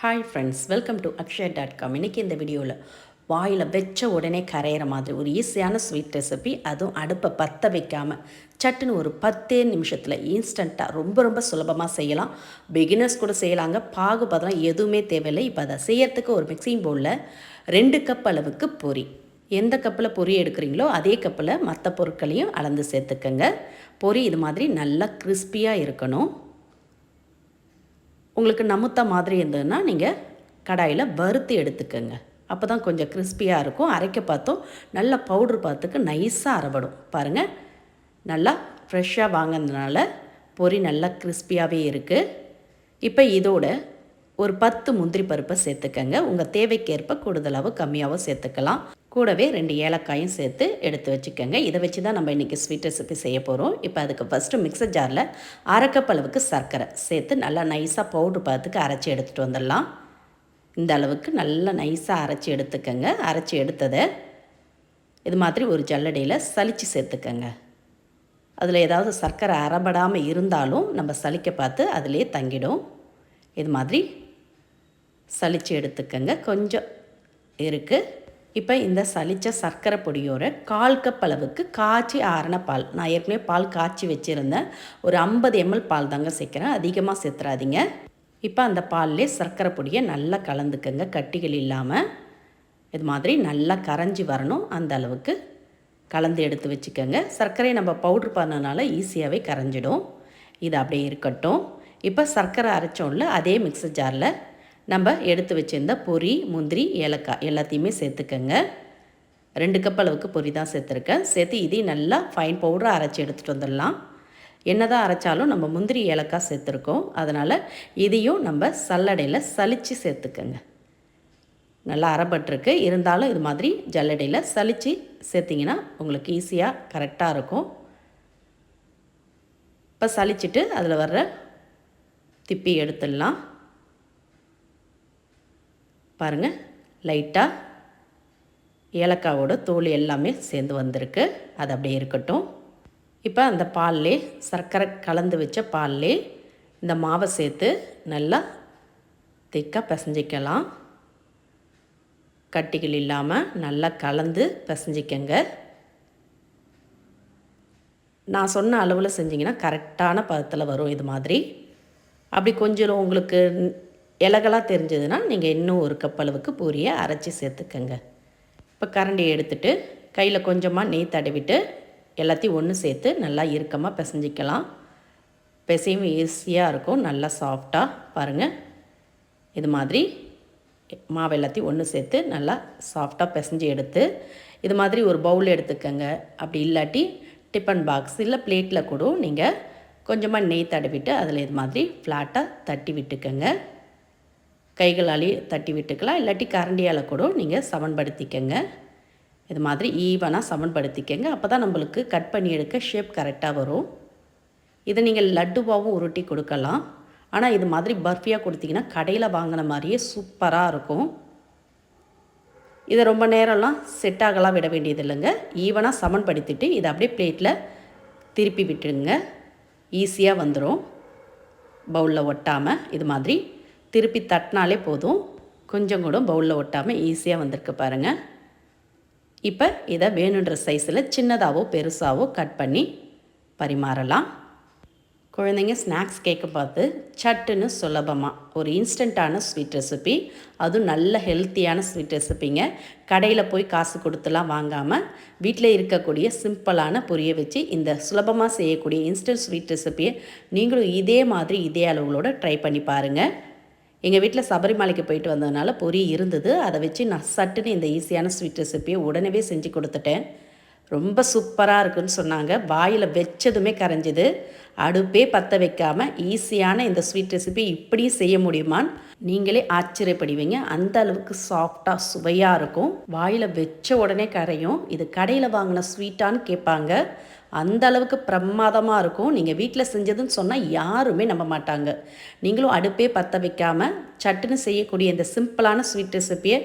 Hi friends welcome to Akshaya dot com இன்றைக்கி இந்த வீடியோவில் வாயில் வச்ச உடனே கரையிற மாதிரி ஒரு ஈஸியான ஸ்வீட் ரெசிபி அதுவும் அடுப்பை பற்ற வைக்காமல் சட்டுன்னு ஒரு பத்தே நிமிஷத்தில் இன்ஸ்டண்ட்டாக ரொம்ப ரொம்ப சுலபமாக செய்யலாம். பிகினர்ஸ் கூட செய்யலாங்க. பாகு பதம் எதுவுமே தேவையில்லை. இப்போ அதை செய்யறதுக்கு ஒரு மிக்சிங் பவுலில் ரெண்டு கப் அளவுக்கு பொரி. எந்த கப்பில் பொரி எடுக்கிறீங்களோ அதே கப்பில் மற்ற பொருட்களையும் அளந்து சேர்த்துக்கங்க. பொரி இது மாதிரி நல்லா கிறிஸ்பியாக இருக்கணும். உங்களுக்கு நமுத்த மாதிரி இருந்ததுன்னா நீங்கள் கடாயில் வறுத்து எடுத்துக்கோங்க. அப்போ தான் கொஞ்சம் கிறிஸ்பியாக இருக்கும். அரைக்க பார்த்தோம். நல்ல பவுட்ரு பார்த்துக்கு நைஸாக அரைபடும். பாருங்கள் நல்லா ஃப்ரெஷ்ஷாக வாங்கினதுனால பொரி நல்லா கிறிஸ்பியாகவே இருக்குது இப்போ இதோட ஒரு பத்து முந்திரி பருப்பை சேர்த்துக்கங்க. உங்கள் தேவைக்கேற்ப கூடுதலாகவும் கம்மியாகவும் சேர்த்துக்கலாம். கூடவே ரெண்டு ஏலக்காயும் சேர்த்து எடுத்து வச்சுக்கோங்க. இதை வச்சு தான் நம்ம இன்றைக்கி ஸ்வீட் ரெசிபி செய்ய போகிறோம் இப்போ அதுக்கு ஃபஸ்ட்டு மிக்சர் ஜாரில் அரைக்கப் அளவுக்கு சர்க்கரை சேர்த்து நல்லா நைஸாக பவுட்ரு பார்த்துக்கு அரைச்சி எடுத்துகிட்டு வந்துடலாம். இந்த அளவுக்கு நல்லா நைஸாக அரைச்சி எடுத்துக்கோங்க. அரைச்சி எடுத்ததை இது மாதிரி ஒரு ஜல்லடையில் சளிச்சு சேர்த்துக்கோங்க. அதில் ஏதாவது சர்க்கரை அறபடாமல் இருந்தாலும் நம்ம சலிக்க பார்த்து அதிலே தங்கிடும். இது மாதிரி சலித்து எடுத்துக்கோங்க. கொஞ்சம் இருக்குது இப்போ இந்த சளிச்ச சர்க்கரை பொடியோட கால் கப் அளவுக்கு காய்ச்சி ஆறின பால். நான் ஏற்கனவே பால் காய்ச்சி வச்சுருந்தேன். ஒரு ஐம்பது எம்எல் பால் தாங்க சேர்க்குறேன். அதிகமாக சேர்த்துறாதீங்க. இப்போ அந்த பால்லே சர்க்கரை பொடியை நல்லா கலந்துக்கங்க. கட்டிகள் இல்லாமல் இது மாதிரி நல்லா கரைஞ்சி வரணும். அந்த அளவுக்கு கலந்து எடுத்து வச்சுக்கோங்க. சர்க்கரையை நம்ம பவுட்ரு பண்ணனால ஈஸியாகவே கரைஞ்சிடும். இது அப்படியே இருக்கட்டும். இப்போ சர்க்கரை அரைச்சோம்ல அதே மிக்சர் ஜாரில் நம்ம எடுத்து வச்சுருந்த பொரி முந்திரி ஏலக்காய் எல்லாத்தையுமே சேர்த்துக்கோங்க. ரெண்டு கப் அளவுக்கு பொரி தான் சேர்த்துருக்கேன். சேர்த்து இதையும் நல்லா ஃபைன் பவுடராக அரைச்சி எடுத்துகிட்டு வந்துடலாம். என்ன தான் அரைச்சாலும் நம்ம முந்திரி ஏலக்காய் சேர்த்துருக்கோம். அதனால் இதையும் நம்ம சல்லடையில் சலித்து சேர்த்துக்கோங்க. நல்லா அரைப்பட்டிருக்கு. இருந்தாலும் இது மாதிரி ஜல்லடையில் சலித்து சேர்த்திங்கன்னா உங்களுக்கு ஈஸியாக கரெக்டாக இருக்கும். இப்போ சலிச்சுட்டு அதில் வர்ற திப்பி எடுத்துடலாம். பாருங்கள் லைட்டாக ஏலக்காவோட தோல் எல்லாமே சேர்ந்து வந்திருக்கு. அது அப்படியே இருக்கட்டும். இப்போ அந்த பால்லே சர்க்கரை கலந்து வச்ச பால்லே இந்த மாவை சேர்த்து நல்லா திக்காக பிசைஞ்சிக்கலாம். கட்டிகள் இல்லாமல் நல்லா கலந்து பிசைஞ்சிக்கங்க. நான் சொன்ன அளவில் செஞ்சிங்கன்னா கரெக்டான பதத்தில் வரும் இது மாதிரி. அப்படி கொஞ்சம் உங்களுக்கு இலகலாக தெரிஞ்சதுன்னா நீங்கள் இன்னும் ஒரு கப் அளவுக்கு பூரியை அரைச்சி சேர்த்துக்கங்க. இப்போ கரண்டியை எடுத்துட்டு கையில் கொஞ்சமாக நெய் தடவிட்டு எல்லாத்தையும் ஒன்று சேர்த்து நல்லா இறுக்கமாக பிசைஞ்சிக்கலாம். பிசையும் ஈஸியாக இருக்கும். நல்லா சாஃப்டாக பாருங்கள் இது மாதிரி மாவு எல்லாத்தையும் ஒன்று சேர்த்து நல்லா சாஃப்டாக பிசைஞ்சு எடுத்து இது மாதிரி ஒரு பவுல் எடுத்துக்கோங்க. அப்படி இல்லாட்டி டிஃபன் பாக்ஸ் இல்லை பிளேட்டில் கூட நீங்கள் கொஞ்சமாக நெய் தடவிட்டு அதில் இது மாதிரி ஃப்ளாட்டாக தட்டி விட்டுக்கோங்க. கைகளாலே தட்டி விட்டுக்கலாம் இல்லாட்டி கரண்டியால் கூட நீங்கள் சமன்படுத்திக்கங்க. இது மாதிரி ஈவனாக சமன்படுத்திக்கங்க. அப்போ தான் நம்மளுக்கு கட் பண்ணி எடுக்க ஷேப் கரெக்டாக வரும். இதை நீங்கள் லட்டுவாகவும் உருட்டி கொடுக்கலாம். ஆனால் இது மாதிரி பர்ஃபியாக கொடுத்தீங்கன்னா கடையில் வாங்கின மாதிரியே சூப்பராக இருக்கும். இதை ரொம்ப நேரம்லாம் செட் ஆகலாம் விட வேண்டியது இல்லைங்க. ஈவனாக சமன்படுத்திட்டு இதை அப்படியே பிளேட்டில் திருப்பி விட்டுருங்க. ஈஸியாக வந்துடும் பவுலில் ஒட்டாமல் இது மாதிரி திருப்பி தட்டினாலே போதும். கொஞ்சம் கூட பவுலில் ஒட்டாமல் ஈஸியாக வந்திருக்கு பாருங்கள் இப்போ இதை வேணுன்ற சைஸில் சின்னதாகவோ பெருசாகவோ கட் பண்ணி பரிமாறலாம். குழந்தைங்க ஸ்நாக்ஸ் கேட்க பார்த்து சட்டுன்னு சுலபமாக ஒரு இன்ஸ்டண்ட்டான ஸ்வீட் ரெசிபி அதுவும் நல்ல ஹெல்த்தியான ஸ்வீட் ரெசிபிங்க கடையில் போய் காசு கொடுத்துலாம் வாங்காமல் வீட்டில் இருக்கக்கூடிய சிம்பிளான பொரிய வச்சு இந்த சுலபமாக செய்யக்கூடிய இன்ஸ்டன்ட் ஸ்வீட் ரெசிபியை நீங்களும் இதே மாதிரி இதே அளவுகளோட ட்ரை பண்ணி பாருங்கள் எங்கள் வீட்டில் சபரிமலைக்கு போயிட்டு வந்ததுனால பொரி இருந்தது. அதை வச்சு நான் சட்டுன்னு இந்த ஈஸியான ஸ்வீட் ரெசிப்பியை உடனே செஞ்சு கொடுத்துட்டேன். ரொம்ப சூப்பராக இருக்குன்னு சொன்னாங்க. வாயில் வச்சதுமே கரைஞ்சிது. அடுப்பே பற்ற வைக்காமல் ஈஸியான இந்த ஸ்வீட் ரெசிபி இப்படியும் செய்ய முடியுமான்னு நீங்களே ஆச்சரியப்படுவீங்க. அந்த அளவுக்கு சாஃப்டாக சுவையாக இருக்கும். வாயில் வச்ச உடனே கரையும். இது கடையில் வாங்கின ஸ்வீட்டான்னு கேட்பாங்க. அந்த அளவுக்கு பிரமாதமாக இருக்கும். நீங்கள் வீட்டில் செஞ்சதுன்னு சொன்னால் யாருமே நம்ப மாட்டாங்க. நீங்களும் அடுப்பே பற்ற வைக்காமல் சட்டுன்னு செய்யக்கூடிய இந்த சிம்பிளான ஸ்வீட் ரெசிப்பியை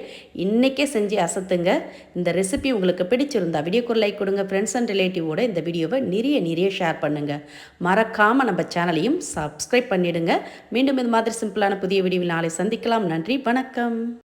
இன்றைக்கே செஞ்சு அசத்துங்க. இந்த ரெசிபி உங்களுக்கு பிடிச்சிருந்தா வீடியோக்கு லைக் கொடுங்க ஃப்ரெண்ட்ஸ் அண்ட் ரிலேட்டிவோட இந்த வீடியோவை நிறைய நிறைய ஷேர் பண்ணுங்கள் மறக்காமல் நம்ம சேனலையும் சப்ஸ்கிரைப் பண்ணிவிடுங்க மீண்டும் இது மாதிரி சிம்பிளான புதிய வீடியோவில் நாளை சந்திக்கலாம். நன்றி வணக்கம்.